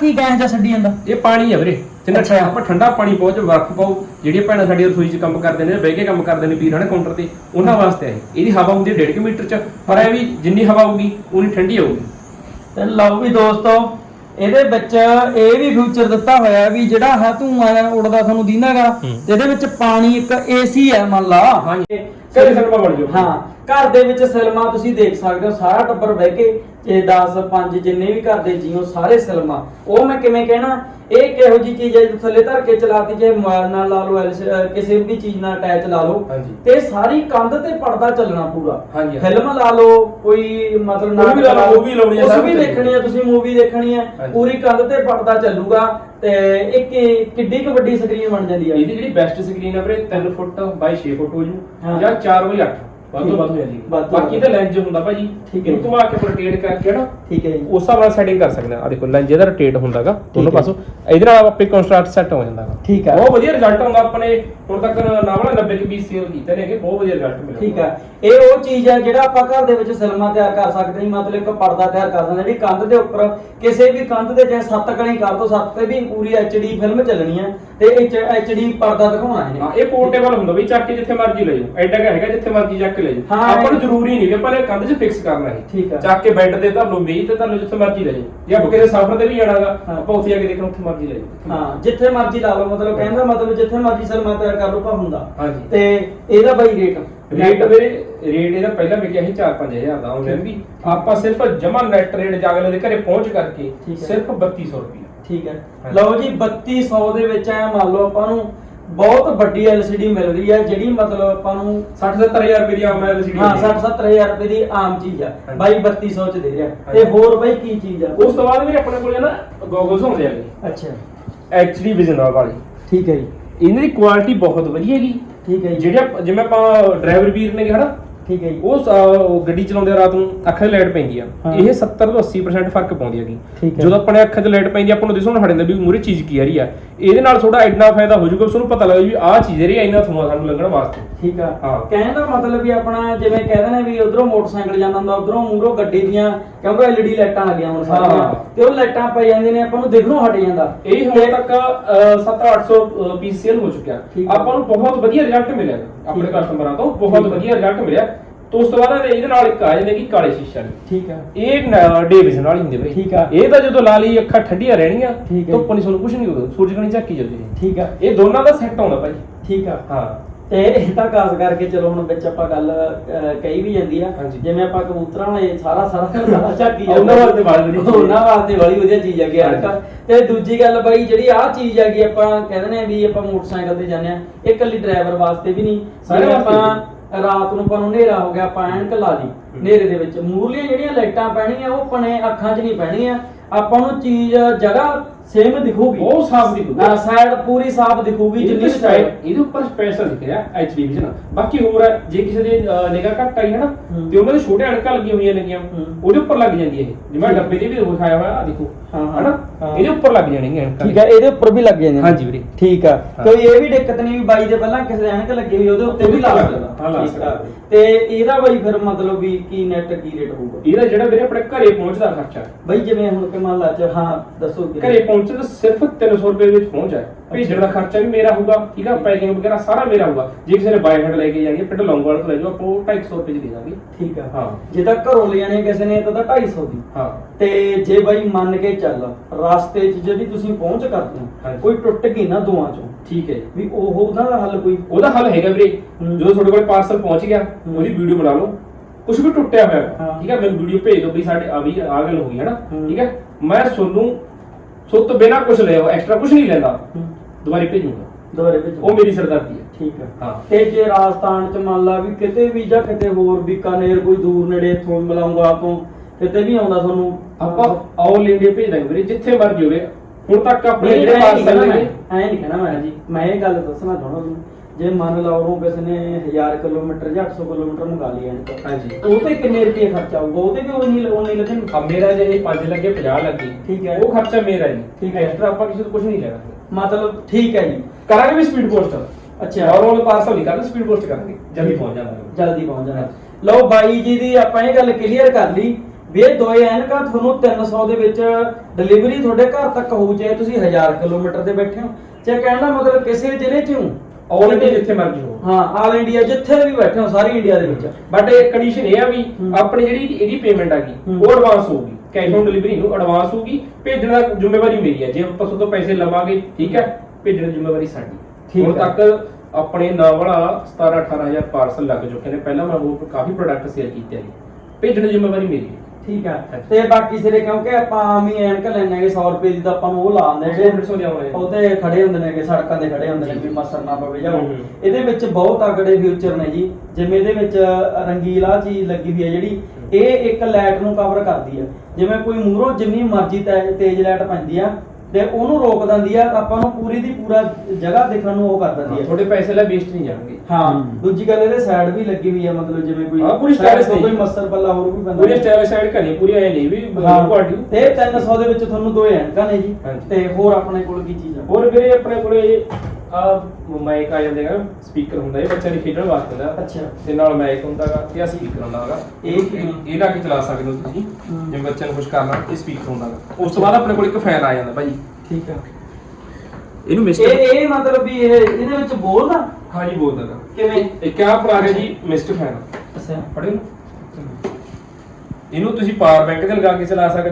ਕੀ gas ਜਾਂ ਛੱਡੀ ਜਾਂਦਾ? ਇਹ ਪਾਣੀ ਹੈ ਵੀਰੇ ਜਿੰਨਾ ਅੱਛਾ। ਆਪਾਂ ਠੰਡਾ ਪਾਣੀ ਬਹੁਤ ਬਰਫ ਪਾਓ। ਜਿਹੜੀਆਂ ਭੈਣਾਂ ਸਾਡੀ ਰਸੋਈ 'ਚ ਕੰਮ ਕਰਦੇ ਨੇ ਬਹਿ ਕੇ ਕੰਮ ਕਰਦੇ ਨੇ ਵੀਰ ਹਨਾ ਕਾਊਂਟਰ ਤੇ ਉਹਨਾਂ ਵਾਸਤੇ ਹੈ ਇਹਦੀ ਹਵਾ ਹੁੰਦੀ ਹੈ 1.5 ਮੀਟਰ 'ਚ ਪਰ ਇਹ ਵੀ ਜਿੰਨੀ ਹਵਾ ਆਊਗੀ ਉਨੀ ਠੰਡੀ ਆਊਗੀ। ਤੇ ਲਓ ਵੀ ਦੋਸਤੋ ਇਹਦੇ ਵਿੱਚ ਇਹ ਵੀ ਫਿਊਚਰ ਦਿੱਤਾ ਹੋਇਆ ਹੈ ਵੀ ਜਿਹੜਾ ਹਾ ਧੂਆਂ ਜਿਹਾ ਉੱਡਦਾ ਤੁਹਾਨੂੰ ਦੀਨਾਗਾ ਇਹਦੇ ਵਿੱਚ ਪਾਣੀ ਇੱਕ ਏਸੀ ਹੈ ਮੰਨ ਲਾ। ਹਾਂਜੀ। ਕਦੇ ਸਰਵਾ ਬਣ ਜਾਓ ਹਾਂ। ਘਰ ਦੇ ਵਿੱਚ ਸਿਲਮਾ ਤੁਸੀਂ ਦੇਖ ਸਕਦੇ ਹੋ ਸਾਰਾ ਟੱਬਰ ਬਹਿ ਕੇ ਇਹ 10 5 ਜਿੰਨੇ ਵੀ ਘਰ ਦੇ ਜੀਓ ਸਾਰੇ ਸਿਲਮਾ ਉਹ ਮੈਂ ਕਿਵੇਂ ਕਹਿਣਾ ਇਹ ਕਿਹੋ ਜੀ ਚੀਜ਼ ਹੈ ਜੋ ਥੱਲੇ ਧਰ ਕੇ ਚਲਾਤੀ ਜੇ ਮੋਬਾਈਲ ਨਾਲ ਲਾ ਲਓ ਕਿਸੇ ਵੀ ਚੀਜ਼ ਨਾਲ ਅਟੈਚ ਲਾ ਲਓ। ਤੇ ਸਾਰੀ ਕੰਧ ਤੇ ਪਰਦਾ ਚੱਲਣਾ ਪੂਰਾ। ਫਿਲਮ ਲਾ ਲਓ ਕੋਈ ਮਤਲਬ ਲਾ ਲਓ, movie ਲਾਉਣੀ ਹੈ, ਉਸ ਵੀ ਦੇਖਣੀ ਹੈ ਤੁਸੀਂ ਮੂਵੀ ਦੇਖਣੀ ਹੈ। ਪੂਰੀ ਕੰਧ ਤੇ ਪਰਦਾ ਚੱਲੂਗਾ ਤੇ ਇੱਕ ਕਿੱਡੀ ਕੁ ਵੱਡੀ ਸਕਰੀਨ ਬਣ ਜਾਂਦੀ ਹੈ ਇਹਦੀ ਜਿਹੜੀ ਬੈਸਟ ਸਕਰੀਨ ਹੈ ਵੀਰੇ 3 ਫੁੱਟ ਬਾਈ 6 ਫੁੱਟ ਹੋ ਹਾਂ। ਜੂ ਜਾਂ 4 ਬਾਈ 8 ਵੱਧ ਤੋਂ ਵੱਧ ਹੋ ਜਾਂਦੀ ਵੱਧ ਤੋਂ ਬਾਕੀ ਵੱਧ। ਇਹਦਾ ਲੈਂਜ ਹੁੰਦਾ ਭਾਜੀ। ਠੀਕ ਹੈ। ਇਹਨੂੰ ਘੁਮਾ ਕੇ ਰੋਟੇਟ ਕਰਕੇ ਨਾ ਠੀਕ ਹੈ ਜੀ। ਉਸ ਹਿਸਾਬ ਨਾਲ ਸੈਟਿੰਗ ਕਰ ਸਕਦੇ ਆ ਆ ਦੇਖੋ ਲੈਂਜ ਇਹਦਾ ਰੋਟੇਟ ਹੁੰਦਾਗਾ ਦੋਨੋਂ ਹੈ। ਪਾਸੋਂ। ਇਹਦੇ ਨਾਲ ਆਪੇ ਕੰਸਟਰਕਟ ਸੈੱਟ ਹੋ ਜਾਂਦਾਗਾ। ਠੀਕ ਹੈ। ਬਹੁਤ ਵਧੀਆ ਰਿਜ਼ਲਟ ਆਉਂਦਾ ਆਪਣੇ ਹੁਣ ਤੱਕ ਨਾਵਲਾ 90 ਕੇ 20 ਸੇਲ ਕੀਤੇ ਨੇ ਕਿ ਬਹੁਤ ਵਧੀਆ ਰਿਜ਼ਲਟ ਮਿਲਿਆ ਠੀਕ ਹੈ। ਇਹ ਉਹ ਚੀਜ਼ ਹੈ ਜਿਹੜਾ ਆਪਾਂ ਘਰ ਦੇ ਵਿੱਚ ਸਿਲਮਾ ਤਿਆਰ ਕਰ ਸਕਦੇ ਹਾਂ ਮਤਲਬ ਇੱਕ ਪਰਦਾ ਤਿਆਰ ਕਰ ਸਕਦੇ ਹਾਂ ਜਿਹੜੀ ਕੰਧ ਦੇ ਉੱਪਰ ਕਿਸੇ ਵੀ ਕੰਧ ਦੇ ਜੇ ਸੱਤ ਕਣੀ ਕਰ ਦੋ ਸੱਤ ਤੇ ਵੀ ਪੂਰੀ ਐਚਡੀ ਫਿਲਮ ਚੱਲਣੀ ਹੈ। ਤੇ ਐਚਡੀ ਪਰਦਾ ਦਿਖਾਉਣਾ ਹਾਂ ਇਹਨੇ ਇਹ ਪੋਰਟੇਬਲ ਹੁੰਦਾ ਵੀ ਚੱਕ ਕੇ ਜਿੱਥੇ ਮਰਜ਼ੀ ਲੈ ਜਾਓ। ਐਡਾ ਕਾ ਹੈਗਾ ਜਿੱਥੇ ਮਰਜ਼ੀ ਚੱਕ ਕੇ ਲੈ ਜਾਓ। ਹਾਂ, ਆਪਾਂ ਨੂੰ ਇਹ- ਜ਼ਰੂਰੀ ਨਹੀਂ ਕਿ ਆਪਾਂ ਨੇ ਕੰਧ 'ਚ ਫਿਕਸ ਕਰਨਾ ਹੈ ਠੀਕ ਹੈ। ਚੱਕ ਕੇ ਬੈੱਡ ਤੇ ਲਓ ਮੇਜ਼ ਤੇ ਲਓ ਜਿੱਥੇ ਮਰਜ਼ੀ ਲੈ ਜਾਓ। ਜੇ ਆਪਾਂ ਕਿਸੇ ਸਫ਼ਰ ਤੇ ਵੀ ਜਾਣਾਗਾ ਹਾਂ। ਆਪਾਂ ਉੱਥੇ ਜਾ ਕੇ ਦੇਖਣਾ ਉੱਥੇ ਮਰਜ਼ੀ ਲੈ ਜਾਓ ਹਾਂ ਜਿੱਥੇ ਮਰਜ਼ੀ ਲਾ ਲਓ ਮਤਲਬ ਕਹਿੰਦਾ ਮਤਲਬ ਜਿੱਥੇ ਮਰਜ਼ੀ ਸਿਲਮਾ ਤਿਆਰ ਕਰ ਲਓ ਪਾ ਹੁੰਦਾ। ਹਾਂਜੀ। ਤੇ ਇਹਦਾ ਬਾਈ ਰੇਟ ਰੇਟ ਵੀਰੇ ਰੇਟ ਇਹਦਾ ਪਹਿਲਾਂ ਵਿਕਿਆ ਸੀ 4-5000 ਦਾ ਆਨਲਾਈਨ ਵੀ ਆਪਾਂ ਸਿਰਫ ਜਮਾ ਨੈਟ ਰੇਟ ਜਾਗਲੇ ਦੇ ਘਰੇ ਪਹੁੰਚ ਕਰਕੇ ਠੀਕ ਹੈ। ਸਿਰਫ 3200 ਰੁਪਏ ਠੀਕ ਹੈ। ਹਾਂਜੀ। ਲਓ ਜੀ 3200 ਦੇ ਵਿੱਚ ਐ ਮੰਨ ਲਓ ਆਪਾਂ ਨੂੰ ਬਹੁਤ ਵੱਡੀ LCD ਮਿਲ ਰਹੀ ਹੈ ਜਿਹੜੀ ਮਤਲਬ ਆਪਾਂ ਨੂੰ 60-70000 ਰੁਪਏ ਦੀ ਆਮ ਐਲਸੀਡੀ ਹਾਂ। 60 70000 ਰੁਪਏ ਦੀ ਆਮ ਚੀਜ਼ ਆ। ਹਾਂਜੀ। ਬਾਈ 3200 ਚ ਦੇ ਰਿਹਾ। ਤੇ ਹਾਂਜੀ। ਹੋਰ ਬਾਈ ਕੀ ਚੀਜ਼ ਆ? ਉਸ ਤੋਂ ਬਾਅਦ ਵੀਰੇ ਆਪਣੇ ਕੋਲ ਨਾ ਗੋਗਲਸ ਹੁੰਦੇ ਆਗੇ ਅੱਛਾ। ਐਚਡੀ ਵਿਜ਼ਨ ਵਾਲੀ। ਠੀਕ ਹੈ ਜੀ। ਇਹਨਾਂ ਦੀ ਕੁਆਲਿਟੀ ਬਹੁਤ ਵਧੀਆ ਹੈਗੀ ਠੀਕ ਹੈ ਜੀ ਜਿਹੜੇ ਆਪਾਂ- ਜਿਵੇਂ ਆਪਾਂ ਡਰਾਈਵਰ ਵੀਰ ਨੇ ਹਨਾ ਠੀਕ ਹੈ ਜੀ ਉਹ ਸ- ਉਹ ਗੱਡੀ ਚਲਾਉਂਦੇ ਆ ਰਾਤ ਨੂੰ ਅੱਖਾਂ 'ਚ ਲਾਈਟ ਪੈਂਦੀ ਆ ਹਾਂ। ਇਹ 70 ਤੋਂ 80% ਫ਼ਰਕ ਪਾਉਂਦੀ ਹੈਗੀ ਠੀਕ ਹੈ। ਜਦੋਂ ਆਪਣੇ ਅੱਖਾਂ 'ਚ ਲਾਈਟ ਪੈਂਦੀ ਆ, ਆਪਾਂ ਨੂੰ ਦਿਸਣ ਹਟ ਜਾਂਦਾ ਵੀ ਮੂਰੇ ਚੀਜ਼ ਕੀ ਆ ਰਹੀ ਆ ਇਹਦੇ ਨਾਲ ਥੋੜਾ ਇੰਨਾ ਫਾਇਦਾ ਹੋ ਜਾਊਗਾ ਤੁਹਾਨੂੰ ਪਤਾ ਲੱਗ ਵੀ ਆਹ ਚੀਜ਼ ਹੈ ਰਹੀ ਆ ਇੰਨਾ ਥੋੜਾ ਸਾਨੂੰ ਲੱਗਣ ਵਾਸਤੇ ਠੀਕ ਆ ਹਾਂ। ਕਹਿਣ ਦਾ ਮਤਲਬ ਵੀ ਆਪਣਾ ਜਿਵੇਂ ਕਹਿੰਦੇ ਨੇ ਵੀ ਉਧਰੋਂ ਮੋਟਰਸਾਈਕਲ ਜਾਂਦਾ ਹੁੰਦਾ ਉਧਰੋਂ ਮੂਰੋਂ ਗੱਡੀ ਦੀਆਂ ਕਿਉਂਕਿ LED ਲਾਈਟਾਂ ਲੱਗੀਆਂ ਹੁਣ ਸਾਰੀਆਂ ਹਾਂ। ਤੇ ਉਹ ਲਾਈਟਾਂ ਪਈ ਜਾਂਦੀਆਂ ਨੇ ਆਪਾਂ ਨੂੰ ਦਿਖਣੋਂ ਹਟ ਜਾਂਦਾ ਇਹ ਹੁਣ ਤੱਕ 7-800 ਪੀਸ ਸੇਲ ਹੋ ਚੁੱਕਿਆ ਠੀਕ ਹੈ। ਆਪਾਂ ਨੂੰ ਬਹੁਤ ਵਧੀਆ ਰਿਜ਼ਲਟ ਮਿਲਿਆ ਆਪਣੇ ਠੀਕ ਹੈ। ਕਸਟਮਰਾਂ ਤੋਂ ਬਹੁਤ। ਵਧੀਆ ਰਿਜ਼ਲਟ ਮਿਲਿਆ ਤੋਂ ਉਸ ਤੋਂ ਬਾਅਦ ਇਹਦੇ ਨਾਲ ਇੱਕ ਆ ਜਾਂਦੇ ਕਿ ਕਾਲੇ ਸ਼ੀਸ਼ੇ ਵਾਲੀ ਠੀਕ ਆ। ਇਹ ਡੇ ਵਿਜ਼ਨ ਵਾਲੀ ਹੁੰਦੀ ਵੀਰੇ ਠੀਕ ਆ। ਇਹ ਤਾਂ ਜਦੋਂ ਲਾ ਲਈ ਅੱਖਾਂ ਠੰਡੀਆਂ ਠੀਕ ਹੈ। ਧੁੱਪ ਨਹੀਂ ਤੁਹਾਨੂੰ ਕੁਝ ਨਹੀਂ ਹੋਊਗਾ ਸੂਰਜ ਕਣੀ ਝਾਕੀ ਜਾਂਦੀ ਹੈ। ਠੀਕ ਆ। ਇਹ ਦੋਨਾਂ ਦਾ ਸੈੱਟ ਆਉਂਦਾ ਭਾਈ। ਠੀਕ ਆ। ਹਾਂ। ਤੇ ਇਹ ਤਾਂ ਖਾਸ ਕਰਕੇ ਚਲੋ ਹੁਣ ਵਿੱਚ ਆਪਾਂ ਗੱਲ ਅਹ, ਕਹੀ ਵੀ ਜਾਂਦੀ ਆ। ਹਾਂਜੀ। ਜਿਵੇਂ ਆਪਾਂ ਕਬੂਤਰਾਂ ਵਾਲੇ ਸਾਰਾ ਸਾਰਾ ਸਾਰਾ ਝਾਕੀ ਉਹਨਾਂ ਵਾਸਤੇ ਬੜੀ ਵਧੀਆ ਚੀਜ਼। ਉਹਨਾਂ ਵਾਸਤੇ ਬੜੀ ਵਧੀਆ ਚੀਜ਼ ਹੈਗੀ ਅੜਕਾ ਹਾਂਜੀ। ਤੇ ਦੂਜੀ ਗੱਲ ਬਾਈ ਜਿਹੜੀ ਆਹ ਚੀਜ਼ ਹੈਗੀ ਆਪਾਂ ਕਹਿੰਦੇ ਨੇ ਵੀ ਆਪਾਂ ਮੋਟਰਸਾਈਕਲ ਤੇ ਜਾਂਦੇ ਆ ਇਹ ਕੱਲੀ ਡਰਾਈਵਰ ਵਾਸਤੇ ਵੀ ਨਹੀਂ। ਸਾਰੇ ਵਾਸਤੇ ਆਪਾਂ ਰਾਤ ਨੂੰ ਆਪਾਂ ਨੂੰ ਹਨੇਰਾ ਹੋ ਗਿਆ ਆਪਾਂ ਐਨਕ ਲਾ ਲਈ। ਹਨੇਰੇ ਦੇ ਵਿੱਚ ਮੂਰਲੀਆਂ ਜਿਹੜੀਆਂ ਲਾਈਟਾਂ ਪੈਣੀਆਂ ਉਹ ਆਪਣੇ ਅੱਖਾਂ 'ਚ ਨਹੀਂ ਪੈਣੀਆਂ। ਆਪਾਂ ਨੂੰ ਚੀਜ਼ ਜਗ੍ਹਾ ਸੇਮ ਦਿਖੂਗੀ ਬਹੁਤ ਸਾਫ਼ ਦਿਖੂਗਾ ਸਾਈਡ ਪੂਰੀ ਸਾਫ਼ ਦਿਖੂਗੀ ਜਿੰਨੀ ਸਾਈਡ ਇਹਦੇ ਉੱਪਰ ਸਪੈਸ਼ਲ ਦਿਖ ਰਿਹਾ ਐਚਡੀ ਵਿਜ਼ਨ ਬਾਕੀ ਹੋਰ ਹੈ ਜੇ ਕਿਸੇ ਦੇ ਨਿਗਾਹ ਘੱਟ ਆਈ ਹੈ ਨਾ। ਤੇ ਉਹਨਾਂ ਦੇ ਛੋਟੇ ਅਣਕਾਂ ਲੱਗੀਆਂ ਹੋਈਆਂ ਨੇਗੀਆਂ ਹੂੰ। ਉਹਦੇ ਉੱਪਰ ਲੱਗ ਜਾਂਦੀ ਹੈ ਇਹ ਜਿਵੇਂ। ਡੱਬੇ ਤੇ ਵੀ ਦਿਖਾਇਆ ਹੋਇਆ ਆ ਦੇਖੋ ਹਨਾ। ਇਹਦੇ ਉੱਪਰ ਲੱਗ ਜਾਣਗੀਆਂ ਅਣਕਾਂ ਠੀਕ ਹੈ ਇਹਦੇ ਉੱਪਰ ਵੀ ਲੱਗ ਜਾਂਦੇ ਨੇ ਹਾਂਜੀ ਵੀਰੇ। ਠੀਕ ਆ। ਕੋਈ ਇਹ ਵੀ ਦਿੱਕਤ ਨਹੀਂ ਵੀ ਬਾਈ ਦੇ ਪਹਿਲਾਂ ਕਿਸੇ ਦੇ ਐਨਕ ਲੱਗੀ ਹੋਈ ਉਹਦੇ ਉੱਤੇ ਵੀ ਲਾ ਸਕਦਾ ਹਾਂ, ਲਾ। ਸਕਦਾ। ਤੇ ਇਹਦਾ ਬਾਈ ਫਿਰ ਮਤਲਬ ਵੀ ਕੀ ਨੈਟ ਕੀ ਰੇਟ ਹੋਊਗਾ ਇਹਦਾ ਜਿਹੜਾ ਵੀਰੇ ਆਪਣੇ ਘਰੇ ਪਹੁੰਚਦਾ ਖਰਚਾ ਬਾਈ ਜਿਵੇਂ ਹੁਣ ਕਿ ਮੰਨ ਲਾ ਚ ਹਾਂ ਦੱਸੋ ਘਰੇ ਪਹੁੰਚਣ ਸਿਰਫ 300 ਰੁਪਏ ਵਿੱਚ ਪਹੁੰਚ ਜਾਏ ਭੇਜਣ ਦਾ ਖਰਚਾ ਵੀ ਮੇਰਾ ਹੋਊਗਾ ਠੀਕ ਆ ਪੈਕਿੰਗ ਵਗੈਰਾ ਸਾਰਾ ਮੇਰਾ ਹੋਊਗਾ ਜੇ ਕਿਸੇ ਨੇ ਬਾਈ ਹੈਂਡ ਲੈ ਕੇ ਜਾਣੀ ਹੈ ਪਿੰਡ ਲੌਂਗਵਾਲ ਤੋਂ ਲੈ ਜਾਓ ਆਪਾਂ ਉਹ 250 ਰੁਪਏ ਚ ਦੇ ਦਾਂਗੇ ਠੀਕ ਆ ਹਾਂ। ਜੇ ਤਾਂ ਘਰੋਂ ਲੈ ਜਾਣੇ ਕਿਸੇ ਨੇ ਤਾਂ ਤਾਂ 250 ਦੀ ਹਾਂ ਤੇ ਜੇ ਬਾਈ ਮੰਨ ਕੇ ਚੱਲ ਰਾਸਤੇ 'ਚ ਜਿਹੜੀ ਤੁਸੀਂ ਪਹੁੰਚ ਕਰਦੇ ਹੋ। ਕੋਈ ਟੁੱਟ ਗਈ ਨਾ ਦੋਵਾਂ ਚੋਂ ਠੀਕ ਹੈ। ਵੀ ਉਹ ਉਹਨਾਂ ਦਾ ਹੱਲ ਕੋਈ ਉਹਦਾ ਹੱਲ ਹੈਗਾ ਵੀਰੇ। ਜਦੋਂ ਤੁਹਾਡੇ ਕੋਲ ਪਾਰਸਲ ਪਹੁੰਚ ਗਿਆ। ਉਹਦੀ ਵੀਡੀਓ ਬਣਾ ਲਓ ਕੁਝ ਵੀ ਟੁੱਟਿਆ ਹੋਇਆ। ਠੀਕ ਹੈ ਮੈਨੂੰ ਵੀਡੀਓ ਭੇਜ ਦਿਓ ਵੀ ਸਾਡੇ ਆ ਵੀ ਆ ਗੱਲ ਹੋ ਗਈ ਹੈ ਨਾ। ਠੀਕ ਹੈ ਮੈਂ ਤੁਹਾਨੂੰ ਸੁੱਤ ਬਿਨਾ ਕੁਝ ਲਿਆ ਐਕਸਟਰਾ ਕੁਝ ਨਹੀਂ ਲੈਂਦਾ ਦੁਬਾਰੇ ਭੇਜੂਗਾ। ਦੁਬਾਰੇ ਵਿੱਚ ਉਹ ਮੇਰੀ ਸਰਦਾਰਦੀ ਹੈ। ਠੀਕ ਆ ਹਾਂ। ਤੇ ਜੇ ਰਾਜਸਥਾਨ ਚ ਮੰਨ ਲਾ ਵੀ ਕਿਤੇ ਵੀ ਜਾਂ ਕਿਤੇ ਹੋਰ ਬੀਕਾਨੇਰ ਕੋਈ ਦੂਰ ਨੇੜੇ ਇਥੋਂ ਮਲਾਉਂਗਾ ਤੋਂ ਕਿਤੇ ਵੀ ਆਉਂਦਾ ਤੁਹਾਨੂੰ ਆਪਾਂ ਆਲ ਇੰਡੀਆ ਭੇਜ ਦਾਂਗੇ ਵੀਰੇ ਜਿੱਥੇ ਮਰਜ਼ੀ ਹੋਵੇ। ਹੁਣ ਤੱਕ ਆਪਣੇ ਜਿਹੜੇ ਨੇ ਐ ਨਹੀਂ ਕਹਿਣਾ ਮੈਂ ਜੀ ਮੈਂ ਇਹ ਗੱਲ ਦੱਸਣਾ ਚਾਹੁੰਦਾ ਤੁਹਾਨੂੰ। ਜੇ ਮੰਨ ਲਓ ਉਹ ਕਿਸੇ ਨੇ 1000 ਕਿਲੋਮੀਟਰ ਜਾਂ 800 ਕਿਲੋਮੀਟਰ ਮੰਗਾ ਲਈ ਐਨਕ ਹਾਂਜੀ। ਉਹ ਤੇ ਕਿੰਨੇ ਰੁਪਏ ਖਰਚਾ ਆਊਗਾ? ਉਹਦੇ ਵੀ ਉਨੀ ਉਨੀ ਲੱਗਣਗੇ ਆ ਮੇਰਾ ਜੇ ਇਹ 5 ਲੱਗੇ 50 ਲੱਗੀ ਠੀਕ ਹੈ। ਉਹ ਖਰਚਾ ਮੇਰਾ ਜੀ। ਠੀਕ ਹੈ। ਐਕਸਟਰਾ ਆਪਾਂ ਕਿਸੇ ਤੋਂ ਕੁਝ ਨਹੀਂ ਲੈਣਾ। ਮਤਲਬ ਠੀਕ ਹੈ ਜੀ। ਕਰਾਂਗੇ ਵੀ ਸਪੀਡ ਪੋਸਟ ਅੱਛਾ। ਨਾਰਮਲ ਪਾਰਸਲ ਨਹੀਂ ਕਰਦੇ ਸਪੀਡ ਪੋਸਟ ਕਰਾਂਗੇ। ਜਲਦੀ ਪਹੁੰਚ ਜਾਂਦਾ ਜਲਦੀ ਪਹੁੰਚ ਜਾਣਾ। ਲਓ ਬਾਈ ਜੀ ਦੀ ਆਪਾਂ ਇਹ ਗੱਲ ਕਲੀਅਰ ਕਰ ਲਈ ਵੀ ਇਹ ਦੋਏ ਐਨਕਾਂ ਤੁਹਾਨੂੰ 300 ਦੇ ਵਿੱਚ ਡਿਲੀਵਰੀ ਤੁਹਾਡੇ ਘਰ ਤੱਕ ਹੋਊ ਚਾਹੇ ਤੁਸੀਂ 1000 ਕਿਲੋਮੀਟਰ ਤੇ ਬੈਠੇ ਹੋ। ਚਾਹੇ ਕਹਿਣ ਦਾ ਮਤਲਬ ਕਿਸੇ ਜ਼ਿਲ੍ਹੇ 'ਚ ਹੋ ਆਲ ਇੰਡੀਆ ਜਿੱਥੇ ਮਰਜ਼ੀ ਹੋ ਹਾਂ ਆਲ ਇੰਡੀਆ ਜਿੱਥੇ ਵੀ ਬੈਠੇ ਹੋ ਸਾਰੀ ਇੰਡੀਆ ਦੇ ਵਿੱਚ। ਬਟ ਇਹ ਕੰਡੀਸ਼ਨ ਇਹ ਆ ਵੀ ਹੂੰ। ਆਪਣੀ ਜਿਹੜੀ ਇਹਦੀ ਪੇਮੈਂਟ ਆ ਗਈ। ਉਹ ਐਡਵਾਂਸ ਹੋਊਗੀ। ਕੈਸ਼ ਔਨ ਡਿਲੀਵਰੀ ਨੂੰ ਐਡਵਾਂਸ ਹੋਊਗੀ। ਭੇਜਣ ਦਾ ਜ਼ਿੰਮੇਵਾਰੀ ਮੇਰੀ ਹੈ। ਜੇ ਆਪਾਂ ਤੋਂ ਪੈਸੇ ਲਵਾਂਗੇ ਠੀਕ ਹੈ ਭੇਜਣ ਦੀ ਜ਼ਿੰਮੇਵਾਰੀ ਸਾਡੀ। ਠੀਕ ਹੁਣ ਹੈ। ਤੱਕ ਆਪਣੇ ਨਾਲ ਵਾਲਾ 17 18000 ਪਾਰਸਲ ਲੱਗ ਚੁੱਕੇ ਨੇ। ਪਹਿਲਾਂ ਮੈਂ ਹੋਰ ਕਾਫੀ ਪ੍ਰੋਡਕਟ ਸੇਲ ਕੀਤੇ ਨੇ ਭੇਜਣ ਦੀ ਜ਼ਿੰਮੇਵਾਰੀ ਮੇਰੀ ਹੈ। ਠੀਕ ਹੈ ਤੇ ਬਾਕੀ ਸਿਰੇ ਕਿਉਂਕਿ ਆਪਾਂ ਆਮ ਹੀ ਐਨਕ ਲੈਣਾਂਗੇ 100 ਰੁਪਏ ਦੀ ਤਾਂ ਆਪਾਂ ਨੂੰ ਉਹ ਲਾ ਸੌ ਡੇਢ ਸੌ ਖੜੇ ਹੁੰਦੇ ਨੇਗੇ ਸੜਕਾਂ ਤੇ ਖੜੇ ਹੁੰਦੇ ਨੇ। ਵੀ ਮਸਰ ਨਾ ਪਵੇ ਜਾਓ। ਇਹਦੇ ਵਿੱਚ ਬਹੁਤ ਤਗੜੇ ਫਿਊਚਰ ਨੇ ਜੀ। ਜਿਵੇਂ ਇਹਦੇ ਵਿੱਚ ਰੰਗੀਲਾ ਚੀਜ਼ ਲੱਗੀ ਹੋਈ ਹੈ ਜਿਹੜੀ ਇਹ ਇੱਕ ਲਾਈਟ ਨੂੰ ਕਵਰ ਕਰਦੀ ਹੈ। ਜਿਵੇਂ ਕੋਈ ਮੂਹਰੋਂ ਜਿੰਨੀ ਮਰਜ਼ੀ ਤੇਜ਼ ਲਾਈਟ ਪੈਂਦੀ ਆ ਤੇ ਉਹਨੂੰ ਰੋਕ ਦਿੰਦੀ ਆ ਆਪਾਂ ਨੂੰ ਪੂਰੀ ਦੀ ਪੂਰਾ ਜਗ੍ਹਾ ਦੇਖਣ ਨੂੰ ਉਹ ਕਰ ਦਿੰਦੀ ਹੈ ਤੁਹਾਡੇ ਪੈਸੇ ਲੈ ਵੇਸਟ ਨਹੀਂ ਜਾਣਗੇ। ਹਾਂ ਦੂਜੀ ਗੱਲ ਇਹਦੇ ਸਾਈਡ ਵੀ ਲੱਗੀ ਹੋਈ ਹੈ ਮਤਲਬ ਜਿਵੇਂ ਕੋਈ ਹਾਂ, ਪੂਰੀ ਤੋਂ ਕੋਈ। ਮਸਰ ਪੱਲਾ ਹੋਰ ਵੀ ਪੈਂਦਾ ਪੂਰੀ ਸਟਾਈਲ ਸਾਈਡ ਕਰਨੀ ਪੂਰੀ ਆਏ ਨਹੀਂ ਵੀ ਕੁਆਲਿਟੀ ਤੇ 300 ਦੇ ਵਿੱਚ ਤੁਹਾਨੂੰ ਦੋ ਐਨਕਾਂ ਨੇ ਜੀ। ਤੇ ਹੋਰ ਆਪਣੇ ਕੋਲ ਕੀ ਚੀਜ਼ ਆ? ਹੋਰ ਵੀਰੇ ਆਪਣੇ ਕੋਲੇ ਆ ਮਾਈਕ ਆ ਜਾਂਦੇ ਆ ਸਪੀਕਰ ਹੁੰਦਾ ਇਹ ਬੱਚਿਆਂ ਦੇ ਖੇਡਣ ਵਾਸਤੇ ਦਾ ਅੱਛਾ। ਤੇ ਨਾਲ ਮਾਈਕ ਹੁੰਦਾਗਾ ਤੇ ਆ ਸਪੀਕਰ ਹੁੰਦਾਗਾ ਇਹ ਕੀ ਆ? ਇਹ ਲਾ ਕੇ ਚਲਾ ਸਕਦੇ ਹੋ ਤੁਸੀਂ। ਜਿਵੇਂ ਬੱਚਿਆਂ ਨੂੰ ਕੁਝ ਕਰਨਾ ਇਹ ਸਪੀਕਰ ਹੁੰਦਾਗਾ ਉਸ ਤੋਂ ਬਾਅਦ ਆਪਣੇ ਕੋਲ ਇੱਕ ਫੈਨ ਆ ਜਾਂਦਾ ਭਾਜੀ ਠੀਕ ਆ। ਇਹਨੂੰ ਇਹ ਇਹ ਮਤਲਬ ਵੀ ਇਹ ਇਹਦੇ ਵਿੱਚ ਬੋਲਦਾ? ਹਾਂਜੀ ਬੋਲਦਾਗਾ ਕਿਵੇਂ? ਇੱਕ ਆ ਆ ਗਿਆ ਜੀ ਮਿਸਟ ਫੈਨ ਅੱਛਾ। ਪੜ੍ਹੇ ਨੂੰ ਇਹਨੂੰ ਤੁਸੀਂ ਪਾਵਰ ਬੈਂਕ ਤੇ ਲਗਾ ਕੇ ਚਲਾ ਸਕਦੇ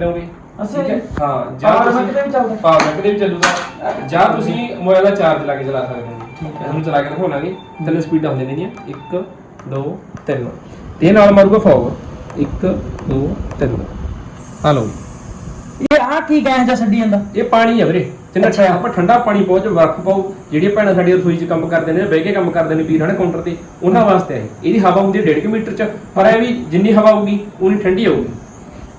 ਅੱਛਾ ਠੀਕ ਹੈ? ਜੀ। ਹਾਂ ਜਾਂ Power ਤੁਸੀਂ bank ਤੇ ਵੀ ਚੱਲਦਾ? ਪਾਵਰ ਬੈਂਕ ਤੇ ਵੀ ਚੱਲੂਗਾ। ਜਾਂ ਤੁਸੀਂ ਮੋਬਾਈਲ ਦਾ ਚਾਰਜ ਲਾ ਕੇ ਚਲਾ ਸਕਦੇ ਹੋ ਠੀਕ ਹੈ। ਇਹਨੂੰ ਚਲਾ ਕੇ ਦਿਖਾਉਣਾਗੇ ਤਿੰਨ ਸਪੀਡਾਂ ਹੁੰਦੀਆਂ ਨੇ ਇਹਦੀਆਂ 1 2 3 ਤੇ ਇਹ ਨਾਲ ਮਾਰੂਗਾ ਫਾਰਵਰਡ 1 2 3 ਆ ਲਓ ਇਹ ਆ ਕੀ ਗੈਸ ਜਾਂ ਛੱਡੀ ਜਾਂਦਾ? ਇਹ ਪਾਣੀ ਹੈ ਵੀਰੇ। ਜਿੰਨਾ ਅੱਛਾ। ਆਪਾਂ ਠੰਡਾ ਪਾਣੀ ਪਹੁੰਚ ਬਰਫ ਪਾਓ। ਜਿਹੜੀਆਂ ਭੈਣਾਂ ਸਾਡੀ ਰਸੋਈ 'ਚ ਕੰਮ ਕਰਦੇ ਨੇ ਬਹਿ ਕੇ ਕੰਮ ਕਰਦੇ ਨੇ ਪੀਰ ਹਣੇ ਕਾਊਂਟਰ ਤੇ ਉਹਨਾਂ ਵਾਸਤੇ ਹੈ ਇਹਦੀ ਹਵਾ ਹੁੰਦੀ ਹੈ 1.5 ਮੀਟਰ 'ਚ। ਪਰ ਇਹ ਵੀ ਜਿੰਨੀ ਹਵਾ ਆਊਗੀ ਉਨੀ ਠੰਡੀ ਆਊਗੀ।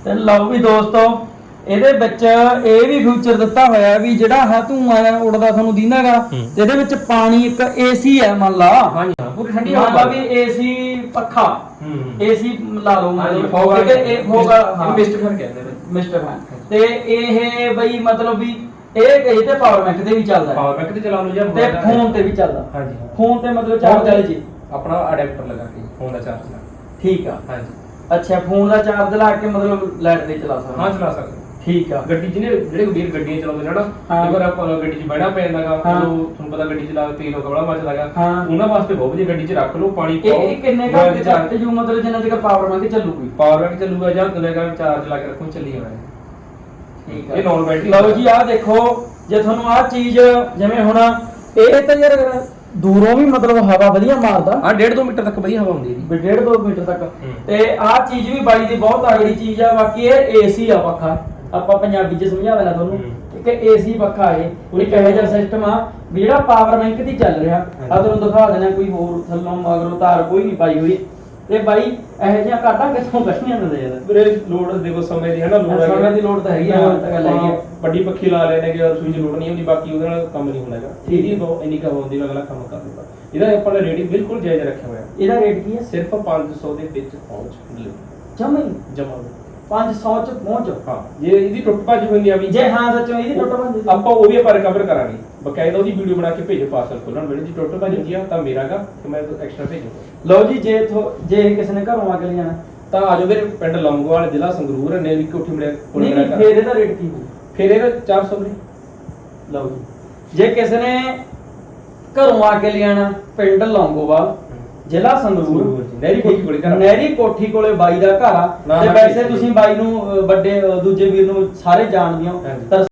ਤੇ ਲਓ ਵੀ ਦੋਸਤੋ ਇਹਦੇ ਵਿੱਚ ਇਹ ਵੀ ਫਿਊਚਰ ਦਿੱਤਾ ਹੋਇਆ ਵੀ ਜਿਹੜਾ ਹੈ ਧੂਆਂ ਜਿਹਾ ਉੱਡਦਾ ਤੁਹਾਨੂੰ ਦਿਨਾਗਾ ਹੂੰ। ਇਹਦੇ ਵਿੱਚ ਪਾਣੀ ਇੱਕ ਏਸੀ ਹੈ ਮੰਨ ਲਾ। ਹਾਂਜੀ ਹਾਂ ਪੂਰੀ ਠੰਡੀ ਮੰਨ ਲਾ ਹਵਾ ਵੀ ਏਸੀ ਪੱਖਾ। ਹੂੰ ਏਸੀ ਲਾ ਲਓ ਹਾਂਜੀ ਮਤਲਬ ਫੋਗਾ ਠੀਕ ਹੈ, ਇਹ ਫੋਗਾ ਹਾਂ। ਮਿਸਟ ਫੈਨ ਕਹਿੰਦੇ ਨੇ। ਮਿਸਟਰ ਫੈਨ ਤੇ ਇਹ ਬਈ ਮਤਲਬ ਵੀ ਇਹ ਇਹ ਤੇ ਪਾਵਰ ਬੈਂਕ ਤੇ ਵੀ ਚੱਲਦਾ। ਹੈ ਪਾਵਰ ਬੈਂਕ ਤੇ ਚਲਾ ਲਓ ਜਾਂ ਤੇ mobile ਦਾ- ਫੋਨ ਤੇ ਵੀ ਚੱਲਦਾ। ਹਾਂਜੀ ਹਾਂ। ਫੋਨ ਤੇ ਮਤਲਬ ਚਾਰਜ ਵਾਲੀ ਜੀ। ਆਪਣਾ ਅਡਾਪਟਰ ਲਗਾ ਕੇ ਫੋਨ ਦਾ ਚਾਰਜ ਲਾ ਠੀਕ ਆ। ਹਾਂਜੀ। ਅੱਛਾ ਫੋਨ ਦਾ ਚਾਰਜ ਲਾ ਕੇ ਮਤਲਬ ਲਾਈਟ ਤੇ ਚਲਾ ਸਕਦਾ ਹਾਂ। ਚਲਾ ਸਕਦੇ। ਠੀਕ ਆ। ਗੱਡੀ ਜਿਹਨੇ ਜਿਹੜੇ ਵੀਰ ਗੱਡੀਆਂ ਚਲਾਉਂਦੇ ਨੇ ਨਾ ਹਾਂ। ਅਗਰ ਆਪਾਂ ਗੱਡੀ 'ਚ ਬਹਿਣਾ ਪੈਂਦਾਗਾ ਹਾਂ। ਉਦੋਂ ਤੁਹਾਨੂੰ ਪਤਾ ਗੱਡੀ ਚਲਾ ਕੇ ਤੇਲ ਕਬੜਾ ਮਚਦਾਗਾ ਹਾਂ। ਉਹਨਾਂ ਵਾਸਤੇ ਬਹੁਤ ਵਧੀਆ ਗੱਡੀ 'ਚ ਰੱਖ ਲਓ ਪਾਣੀ ਇਹ ਇਹ ਕਿੰਨੇ ਘੰਟੇ ਤੇ charge- ਚੱਲ ਜੂ ਮਤਲਬ ਜਿੰਨਾ ਚਿਰ ਪਾਵਰ ਬੈਂਕ ਚੱਲੂਗੀ? ਪਾਵਰ ਬੈਂਕ ਚੱਲੂਗਾ ਜਾਂ ਦੁਲੇਗਾ ਚਾਰਜ ਲਾ ਕੇ ਰੱਖੋ ਚੱਲੀ ਜਾਣਾ। ਠੀਕ ਇਹ normal battery ਲਓ ਜੀ ਆਹ ਦੇਖੋ ਜੇ ਤੁਹਾਨੂੰ ਆਹ ਚੀਜ਼ ਜਿਵੇਂ ਹੁਣ ਇਹ ਤਾਂ ਯਾਰ ਦੂਰੋਂ ਵੀ ਮਤਲਬ ਹਵਾ ਵਧੀਆ ਮਾਰਦਾ। ਆ 1.5 2 ਮੀਟਰ ਤੱਕ ਵਧੀਆ ਹਵਾ ਹੁੰਦੀ ਹੈ ਵੀ ਡੇਢ ਦੋ ਮੀਟਰ ਤੱਕ। ਹੂੰ। ਤੇ ਆਹ ਚੀਜ਼ ਵੀ ਬਾਈ ਦੀ ਬਹੁਤ ਤਗੜੀ ਚੀਜ਼ ਆ ਬਾਕੀ ਇਹ ਏਸੀ ਆ ਪੱਖਾ ਆਪਾਂ ਪੰਜਾਬੀ ਚ ਸਮਝਾ ਦੇਣਾ ਤੁਹਾਨੂੰ ਹੂੰ। ਕਿ ਏਸੀ ਪੱਖਾ ਹੈ ਇੱਕ ਇਹੋ ਜਿਹਾ ਸਿਸਟਮ ਆ ਵੀ ਜਿਹੜਾ ਪਾਵਰ ਬੈਂਕ ਦੀ ਚੱਲ ਰਿਹਾ। ਆ ਤੁਹਾਨੂੰ ਦਿਖਾ ਦੇਣਾ ਕੋਈ ਹੋਰ ਥੱਲੋਂ ਮਗਰੋਂ ਤਾਰ ਕੋਈ ਨਹੀਂ ਪਾਈ ਹੋਈ। ਤੇ ਬਾਈ ਇਹੋ ਜਿਹੀਆਂ ਕਾਟਾਂ ਕਿੱਥੋਂ ਕੱਢੀਆਂ ਦਿੰਦੇ ਯਾਰ? ਵੀਰੇ ਲੋਡ ਦੇਖੋ ਸਮੇਂ ਦੀ ਹੈ ਨਾ ਲੋਡ ਹਾਂ, ਸਮੇਂ ਦੀ ਲੋੜ ਤਾਂ ਹੈਗੀ ਆ, ਤਾਂ ਗੱਲ ਹੈਗੀ ਆ। ਵੱਡੀ ਪੱਖੀ ਲਾ ਲੈਣੇ ਕਿ ਸੂਈ ਦੀ ਲੋਡ ਨਹੀਂ ਹੁੰਦੀ ਬਾਕੀ ਉਹਦੇ ਨਾਲ ਕੰਮ ਨਹੀਂ ਹੁੰਦਾ ਹੈਗਾ। ਠੀਕ। ਇਹਦੀ ਬਹੁਤ ਇੰਨੀ ਕੰਮ ਹੁੰਦੀ ਅਗਲਾ ਕੰਮ ਕਰ ਦਿੰਦਾ। ਇਹਦਾ ਆਪਾਂ ਨੇ ਰੇਟਿੰਗ ਬਿਲਕੁਲ ਜਾਇਜ਼ ਰੱਖਿਆ ਹੋਇਆ। ਇਹਦਾ ਰੇਟ ਕੀ ਹੈ ਸਿਰਫ 500 ਦੇ ਵਿੱਚ ਪਹੁੰਚ ਜਮਈ ਜਮਾ 500 ਚ ਪਹੁੰਚ ਹਾਂ ਜੇ ਇਹਦੀ ਟੁੱਟ ਭੱਜ ਹੁੰਦੀ ਆ ਵੀ ਜੇ ਹਾਂ ਸੱਚੋ ਇਹਦੀ ਟੁੱਟ ਬੰਦੀ ਆਪਾਂ ਉਹ ਵੀ ਆਪਾਂ ਰਿਕਵਰ ਕਰਾਂਗੇ। ਬਕਾਇਦਾ ਉਹਦੀ ਵੀਡੀਓ ਬਣਾ ਕੇ ਭੇਜੋ ਪਾਰਸਲ ਖੋਲਣ ਵੇਲੇ ਜੀ ਟੁੱਟ ਭੱਜ ਹੁੰਦੀ ਆ ਤਾਂ ਮੇਰਾਗਾ ਤੇ ਮੈਂ ਐਕਸਟਰਾ ਭੇਜੂਗਾ ਲਓ ਜੀ ਜੇ ਥੋ- ਜੇ ਕਿਸੇ ਨੇ ਘਰੋਂ ਆ ਕੇ ਤਾਂ ਆਜੋ ਵੀਰੇ ਪਿੰਡ ਲੰਗੋਵਾਲ ਜ਼ਿਲ੍ਹਾ ਸੰਗਰੂਰ ਨੇ ਵੀ ਕੋਠੀ ਮਿਲਿਆ ਕੋਲ ਮੇਰਾ ਘਰ। ਫੇਰ ਇਹਦਾ ਰੇਟ ਕੀ ਹੋਊ? ਫਿਰ ਇਹਦਾ 400 ਵੀਰੇ ਲਓ ਜੀ। ਜੇ ਕਿਸੇ ਨੇ ਘਰੋਂ ਆ ਕੇ ਲਿਆਣਾ ਪਿੰਡ ਲੌਂਗੋਵਾਲ ਜ਼ਿਲ੍ਹਾ ਸੰਗਰੂਰ ਨਹਿਰੀ ਕੋਠੀ ਕੋਲੇ ਘਰ ਆ। ਨਹਿਰੀ ਕੋਠੀ ਕੋਲੇ ਬਾਈ ਦਾ ਘਰ ਆ ਨਾ, ਤੇ ਨਾ, ਵੈਸੇ ਠੀਕ ਤੁਸੀਂ ਬਾਈ ਨੂੰ ਅ, ਵੱਡੇ ਅ, ਦੂਜੇ ਵੀਰ ਨੂੰ ਸਾਰੇ ਜਾਣਦੇ ਹੋ ਹਾਂਜੀ।